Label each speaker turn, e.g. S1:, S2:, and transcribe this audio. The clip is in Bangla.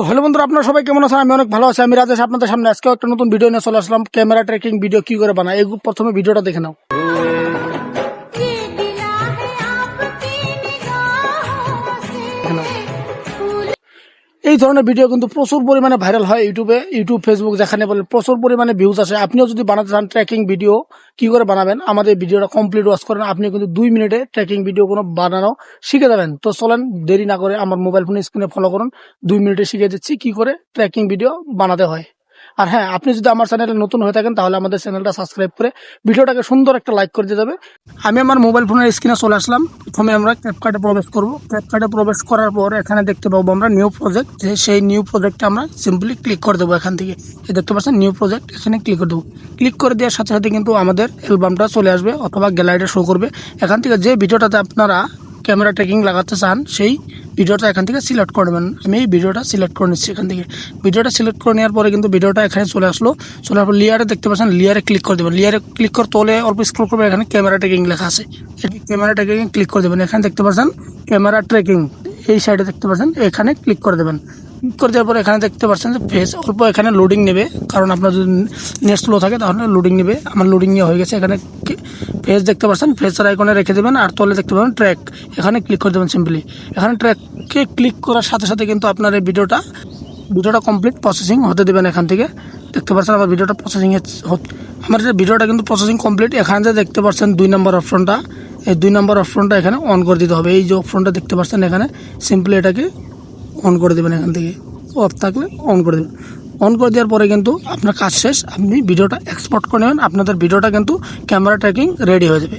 S1: তো হ্যালো বন্ধুরা, আপনারা সবাই কেমন আছেন? আমি অনেক ভালো আছি। আমি রাজেশ, আপনাদের সামনে আজকেও একটা নতুন ভিডিও নিয়ে চলে আসলাম। ক্যামেরা ট্রেকিং ভিডিও কি করে বানায়? এই প্রথমে ভিডিওটা দেখে নাও। এই ধরনের ভিডিও কিন্তু প্রচুর পরিমাণে ভাইরাল হয় ইউটিউবে ইউটিউব ফেসবুক যেখানে বলে প্রচুর পরিমাণে ভিউজ আসে। আপনিও যদি বানাতে চান ট্র্যাকিং ভিডিও কি করে বানাবেন? আমাদের ভিডিওটা কমপ্লিট ওয়াচ করেন। আপনি কিন্তু দুই মিনিটে ট্র্যাকিং ভিডিও কোনো বানানো শিখে যাবেন। তো চলেন, দেরি না করে আমার মোবাইল ফোনের স্ক্রিনে ফলো করুন। দুই মিনিটে শিখে দিচ্ছি কি করে ট্র্যাকিং ভিডিও বানাতে হয়। আর হ্যাঁ আপনি যদি আমার চ্যানেলে নতুন হয়ে থাকেন, তাহলে আমাদের চ্যানেলটা সাবস্ক্রাইব করে ভিডিওটাকে সুন্দর একটা লাইক করে দিয়ে যাবে আমি আমার মোবাইল ফোনের স্ক্রিনে চলে আসলাম। প্রথমে আমরা ক্যাপকার্টে প্রবেশ করব। ক্যাপকার্টে প্রবেশ করার পর এখানে দেখতে পাবো আমরা নিউ প্রজেক্ট যে সেই নিউ প্রজেক্টে আমরা সিম্পলি ক্লিক করে দেবো এখান থেকে। এই দেখতে পাচ্ছেন নিউ প্রজেক্ট এখানে ক্লিক করে দেবো। ক্লিক করে দেওয়ার সাথে সাথে কিন্তু আমাদের অ্যালবামটা চলে আসবে অথবা গ্যালারিটা শো করবে। এখান থেকে যে ভিডিওটাতে আপনারা ক্যামেরা ট্রেকিং লাগাতে চান, সেই ভিডিওটা এখান থেকে সিলেক্ট করে নেবেন। আমি এই ভিডিওটা সিলেক্ট করে নিচ্ছি এখান থেকে। ভিডিওটা সিলেক্ট করে নেওয়ার পরে কিন্তু ভিডিওটা এখানে চলে আসলো। চলে পর লিয়ারে দেখতে পাচ্ছেন লিয়ারে ক্লিক করে দেবেন। লিয়ারে ক্লিক করে তোলে অল্প স্ক্রল করবে এখানে ক্যামেরা ট্রেকিং লেখা আছে। ক্যামেরা ট্রেকিং ক্লিক করে দেবেন। এখানে দেখতে পাচ্ছেন, ক্যামেরা ট্রেকিং এই সাইডে দেখতে পাচ্ছেন, এখানে ক্লিক করে দেবেন। করে দেওয়ার পর এখানে দেখতে পাচ্ছেন যে ফেস অল্প এখানে লোডিং নেবে। কারণ আপনার যদি নেট স্লো থাকে তাহলে লোডিং নেবে। আমার লোডিং নিয়ে হয়ে গেছে। এখানে ফেস দেখতে পাচ্ছেন? ফেসের আইকনে রেখে দেবেন আর তলে দেখতে পাবেন ট্র্যাক এখানে ক্লিক করে দেবেন সিম্পলি এখানে ট্র্যাককে ক্লিক করার সাথে সাথে কিন্তু আপনার এই ভিডিওটা ভিডিওটা কমপ্লিট প্রসেসিং হতে দেবেন এখান থেকে। দেখতে পাচ্ছেন আমার ভিডিওটা প্রসেসিং আমার যে ভিডিওটা কিন্তু প্রসেসিং কমপ্লিট এখানে যে দেখতে পাচ্ছেন দুই নম্বর অপশনটা এই দুই নম্বর অপশনটা এখানে অন করে দিতে হবে। এই যে অপশনটা দেখতে পাচ্ছেন এখানে সিম্পলি এটাকে অন করে দেবেন এখান থেকে। অফ থাকলে অন করে দেবেন। অন করে দেওয়ার পরে কিন্তু আপনার কাজ শেষ। আপনি ভিডিওটা এক্সপোর্ট করে নেবেন। আপনাদের ভিডিওটা কিন্তু ক্যামেরা ট্র্যাকিং রেডি হয়ে যাবে।